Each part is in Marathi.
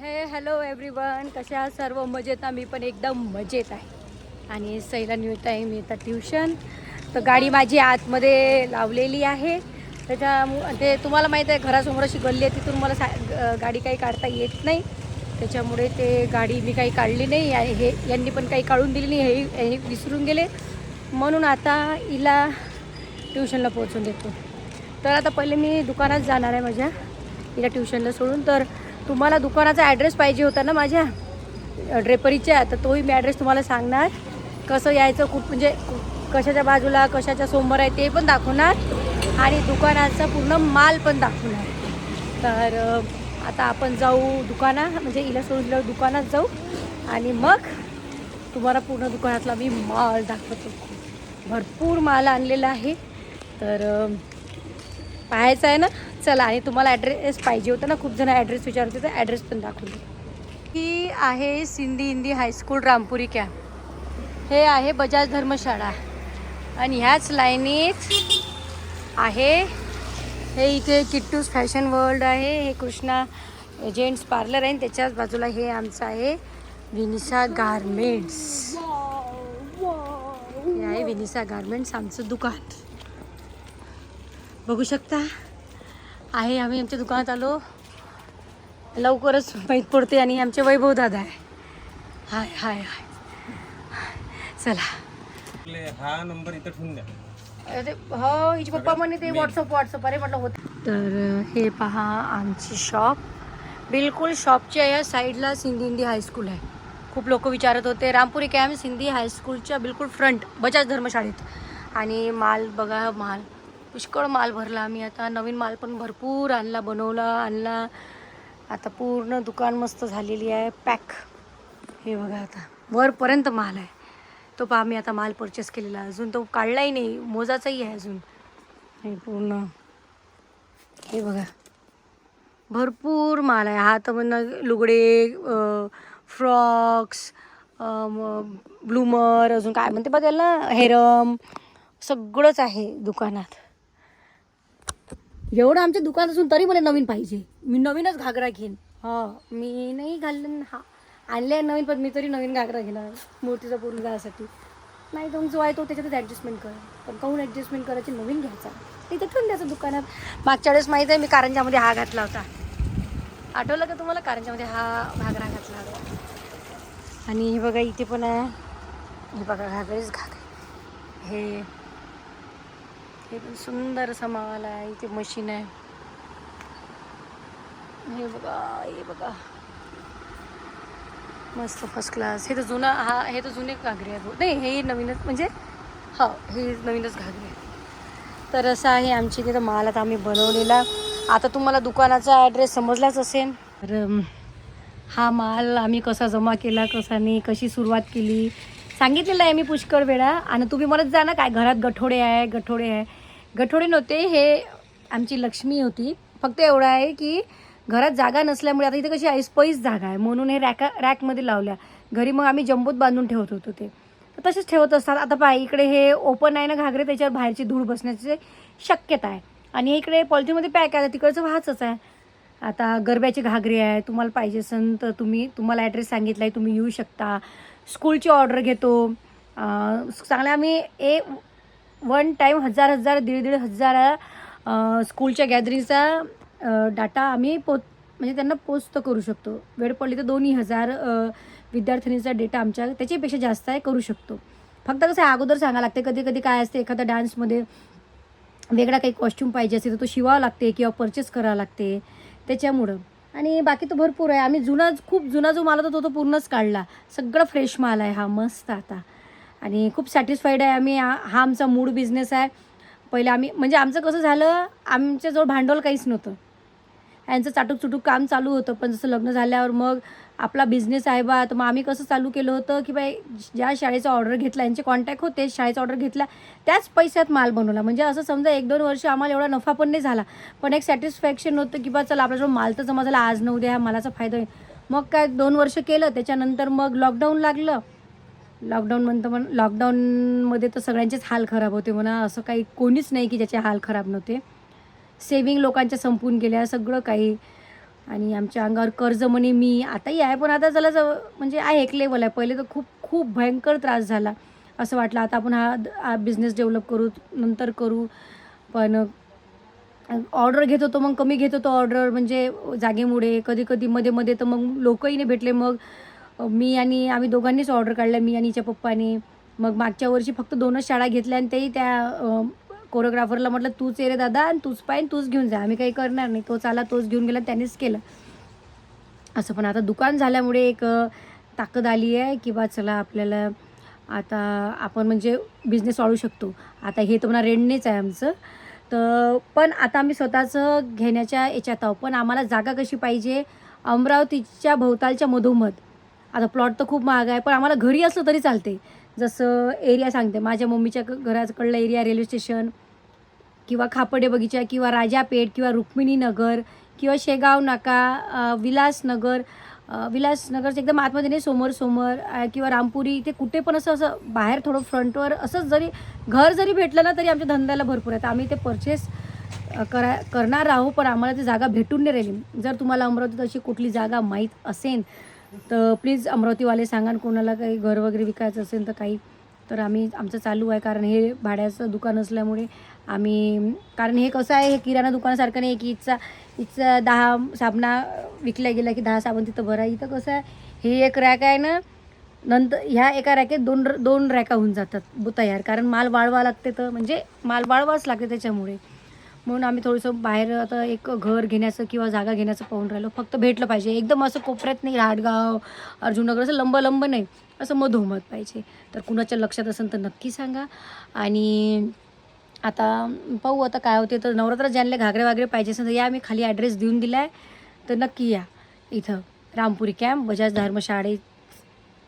हे हॅलो एव्हरीवन कशा सर्व? मजेत मी पण एकदम मजेत आहे. आणि सैला निमित्त आहे मी आता ट्युशन तर गाडी माझी आतमध्ये लावलेली आहे. त्याच्या ते तुम्हाला माहीत आहे घरासमोर अशी गल्ली आहे तिथून मला सा गाडी काही काढता येत नाही. त्याच्यामुळे ते गाडी मी काही काढली नाही. हे यांनी पण काही काढून दिली नाही हे हे विसरून गेले. म्हणून आता हिला ट्युशनला पोहोचून देतो. तर आता पहिले मी दुकानात जाणार आहे माझ्या. हिला ट्युशनला सोडून. तर तुम्हाला दुकानाचा ॲड्रेस पाहिजे होता ना माझ्या? ड्रेपरीच्या तर तोही मी ॲड्रेस तुम्हाला सांगणार. कसं यायचं कुठ म्हणजे कशाच्या बाजूला कशाच्या समोर आहे ते पण दाखवणार. आणि दुकानाचा पूर्ण माल पण दाखवणार. तर आता आपण जाऊ दुकाना म्हणजे इला सोडून दिल्यावर दुकानात जाऊ. आणि मग तुम्हाला पूर्ण दुकानातला मी माल दाखवतो. भरपूर माल आणलेला आहे. तर पाहायचं आहे ना? चला आणि तुम्हाला ॲड्रेस पाहिजे होतं ना खूप जण ॲड्रेस विचारते तर ॲड्रेस पण दाखवून ही आहे Sindhi Hindi high school Rampuri camp हे आहे बजाज धर्मशाळा. आणि ह्याच लाईनीत आहे हे इथे किट्टूस फॅशन वर्ल्ड आहे हे कृष्णा जेंट्स पार्लर आहे आणि त्याच्याच बाजूला हे आमचं आहे विनिसा गारमेंट्स. हे आहे विनिसा गारमेंट्स आमचं दुकान. बघू शकता? आहे आम्ही आमच्या दुकानात आलो. लवकरच माहीत पडते आणि आमचे वैभव दादा आहे. हाय हाय हाय. चला. हा नंबर इथं ठेवून द्या. अरे हो हिचे पप्पा म्हणे ते व्हॉट्सअप व्हॉट्सअप अरे म्हटलं होत. तर हे पहा आमची शॉप बिलकुल शॉपच्या या साईडला सिंधी हिंदी हायस्कूल आहे. खूप लोक विचारत होते रामपुरी कॅम्प सिंधी हायस्कूलच्या बिलकुल फ्रंट बजाज धर्मशाळेत. आणि माल बघा माल. पुष्कळ माल भरला. आम्ही आता नवीन माल पण भरपूर आणला बनवला आणला. आता पूर्ण दुकान मस्त झालेली आहे. पॅक हे बघा आता. वरपर्यंत माल आहे. तो पहा मी आता माल परचेस केलेला. अजून तो काढलाही नाही. मोजाचाही आहे अजून. हे पूर्ण. हे बघा. भरपूर माल आहे. हा तर म्हणणं लुगडे फ्रॉक्स ब्लूमर अजून काय म्हणते बघायला? त्याला हेरम. सगळंच आहे दुकानात. एवढं आमच्या दुकानात असून तरी मला नवीन पाहिजे. मी नवीनच घागरा घेईन. हा मी नाही घालून हा. आणले नवीन पण मी तरी नवीन घागरा घेणार. मूर्तीचा पूर्ण जायसाठी नाही तर मग जो आहे तो त्याच्यातच ॲडजस्टमेंट कर पण काहून ॲडजस्टमेंट करायची? नवीन घ्यायचा. तिथे ठेवून द्यायचं दुकानात. मागच्या वेळेस माहीत आहे मी कारंजामध्ये हा घातला होता. आठवलं का तुम्हाला? कारंजामध्ये हा घागरा घातला होता. आणि हे बघा इथे पण आहे. हे बघा घागरेच घागरे. हे हे पण सुंदर असा माल आहे इथे मशीन आहे. हे बघा हे बघा. मस्त फर्स्ट क्लास हे तर जुना हा हे तर जुने घागरे आहे नाही हे नवीनच म्हणजे हो हे नवीनच घागरे आहे तर असं आहे आमची तिथं माल आता आम्ही बनवलेला. आता तुम्हाला दुकानाचा ॲड्रेस समजलाच असेल. तर हा माल आम्ही कसा जमा केला कसा नाही कशी सुरुवात केली? सांगितलेलं आहे मी पुष्कळ वेळा. आणि तुम्ही म्हणत जा ना काय घरात गठोडे आहे गठोडे आहे. गठोडे नव्हते हे आमची लक्ष्मी होती. फक्त एवढं आहे की घरात जागा नसल्यामुळे आता इथे कशी ऐसपैस जागा आहे. म्हणून हे रॅका रॅकमध्ये लावल्या. घरी मग आम्ही जंबूत बांधून ठेवत होतो ते. तर तसेच ठेवत असतात. आता पाय इकडे हे ओपन आहे ना घागरे त्याच्यावर बाहेरची धूळ बसण्याची शक्यता आहे. आणि इकडे पॉलिथिनमध्ये पॅक आहे तिकडचं व्हाचंच आहे. आता गरब्याचे घागरे आहे तुम्हाला पाहिजे असेल तर तुम्ही तुम्हाला ॲड्रेस सांगितला आहे तुम्ही येऊ शकता. स्कूलची ऑर्डर घेतो. चांगल्या आम्ही ए वन टाईम हजार हजार दीड दीड हजार स्कूलच्या गॅदरिंगचा डाटा आम्ही पोच म्हणजे त्यांना पोस्ट करू शकतो. वेळ पडली तर दोन्ही हजार विद्यार्थिनीचा डेटा आमच्या त्याच्यापेक्षा जास्त आहे करू शकतो. फक्त कसं आहे अगोदर सांगावं लागते कधी कधी काय असते एखाद्या डान्समध्ये वेगळा काही कॉस्ट्यूम पाहिजे असेल तर तो शिवावा लागते किंवा परचेस करावा लागते त्याच्यामुळं. आणि बाकी तर भरपूर आहे. आम्ही जुना खूप जुना जो माल होता तो तो पूर्णच काढला. सगळं फ्रेश माल आहे हा मस्त आता. आणि खूप सॅटिस्फाईड आहे. आम्ही हा आमचा मूड बिझनेस आहे. पहिले आम्ही म्हणजे आमचं कसं झालं आमच्याजवळ भांडवल काहीच नव्हतं. यांचं चाटूक चुटूक काम चालू होतं पण जसं लग्न झाल्यावर मग आपला बिझनेस आहे बा तर मग आम्ही कसं चालू केलं होतं की बाई ज्या शाळेचा ऑर्डर घेतला यांचे कॉन्टॅक्ट होते शाळेचा ऑर्डर घेतला त्याच पैशात माल बनवला. म्हणजे असं समजा एक दोन वर्ष आम्हाला एवढा नफा पण नाही झाला. पण एक सॅटिस्फॅक्शन होतं की बा चला आपल्याजवळ माल तर जमा झाला आज न उद्या मालाचा फायदा होईल. मग काय दोन वर्ष केलं त्याच्यानंतर मग लॉकडाऊन लागलं. लॉकडाऊन म्हणतं पण लॉकडाऊनमध्ये तर सगळ्यांचेच हाल खराब होते म्हणा असं काही कोणीच नाही की ज्याचे हाल खराब नव्हते. सेविंग लोकांच्या संपून गेल्या सगळं काही. आणि आमच्या अंगावर कर्ज म्हणे मी आताही आहे पण आता चला जवळ म्हणजे आहे एक लेवल आहे. पहिले तर खूप खूप भयंकर त्रास झाला. असं वाटलं आता आपण हा हा बिझनेस डेव्हलप करू नंतर करू. पण ऑर्डर घेत होतो मग कमी घेत होतो ऑर्डर म्हणजे जागेमुळे कधी कधी मध्ये मध्ये तर मग लोकही नाही भेटले मग मी आणि आम्ही दोघांनीच ऑर्डर काढल्या मी आणि हिच्या पप्पाने. मग मागच्या वर्षी फक्त दोनच शाळा घेतल्या आणि तेही त्या कोरिओग्राफरला म्हटलं तूच ये रे दादा आणि तूच पाय तूच घेऊन जा. आम्ही काही करणार नाही. तोच आला तोच घेऊन गेला त्यानेच केलं. असं पण आता दुकान झाल्यामुळे एक ताकद आली आहे की बा चला आपल्याला आता आपण म्हणजे बिझनेस वाढू शकतो. आता हे तर म्हणा रेंटनेच आहे आमचं. तर पण आता आम्ही स्वतःचं घेण्याच्या याच्यात आहोत. पण आम्हाला जागा कशी पाहिजे? अमरावतीच्या भोवतालच्या मधोमध. आता प्लॉट तर खूप महाग आहे पण आम्हाला घरी असलं तरी चालते जसं एरिया सांगते माझ्या मम्मीच्या घराकडलं एरिया रेल्वे स्टेशन किंवा खापडे बगीचा किंवा राजापेठ किंवा रुक्मिणी नगर किंवा शेगाव नाका विलासनगर विलासनगरच्या एकदम आतमध्ये नाही समोर समोर किंवा रामपुरी इथे कुठे पण असं असं बाहेर थोडं फ्रंटवर असंच जरी घर जरी भेटलं ना तरी आमच्या धंद्याला भरपूर आहे तर आम्ही ते परचेस करा करणार आहोत पण आम्हाला ती जागा भेटून नाही राहिली. जर तुम्हाला अमरावतीत अशी कुठली जागा माहीत असेल तर प्लीज अमरावतीवाले सांगा कोणाला काही घर वगैरे विकायचं असेल तर काही. तर आम्ही आमचं चालू आहे कारण हे भाड्याचं दुकान असल्यामुळे आम्ही कारण हे कसं आहे हे किराणा दुकानासारखं नाही की इथचा इथचा दहा साबणा विकल्या गेला की दहा साबण तिथं भरा. इथं कसं आहे हे एक रॅक आहे ना नंतर ह्या एका रॅकेत दोन दोन रॅका होऊन जातात तयार. कारण माल वाळवा लागते तर म्हणजे माल वाळवाच लागते त्याच्यामुळे. म्हणून आम्ही थोडंसं बाहेर आता एक घर घेण्याचं किंवा जागा घेण्याचं पाहून राहिलो. फक्त भेटलं पाहिजे. एकदम असं कोपऱ्यात नाही राडगाव अर्जुननगर असं लंब लंब नाही. असं मधोमध पाहिजे. तर कुणाच्या लक्षात असेल तर नक्की सांगा. आणि आता पाहू आता काय होते. तर नवरात्र ज्यांना घागरे वागरे पाहिजे असेल तर या मी खाली ॲड्रेस देऊन दिला आहे तर नक्की या. इथं रामपुरी कॅम्प बजाज धर्मशाळे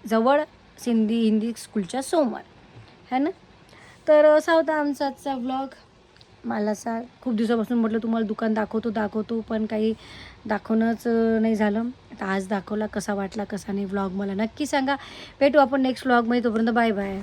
जवळ सिंधी हिंदी स्कूलच्या समोर. है ना? तर असा होता आमचा आजचा ब्लॉग मला असा खूप दिवसापासून म्हटलं तुम्हाला दुकान दाखवतो दाखवतो. पण काही दाखवणंच नाही झालं. आता आज दाखवला कसा वाटला कसा नाही व्लॉग मला नक्की सांगा. भेटू आपण नेक्स्ट व्लॉगमध्ये तोपर्यंत बाय बाय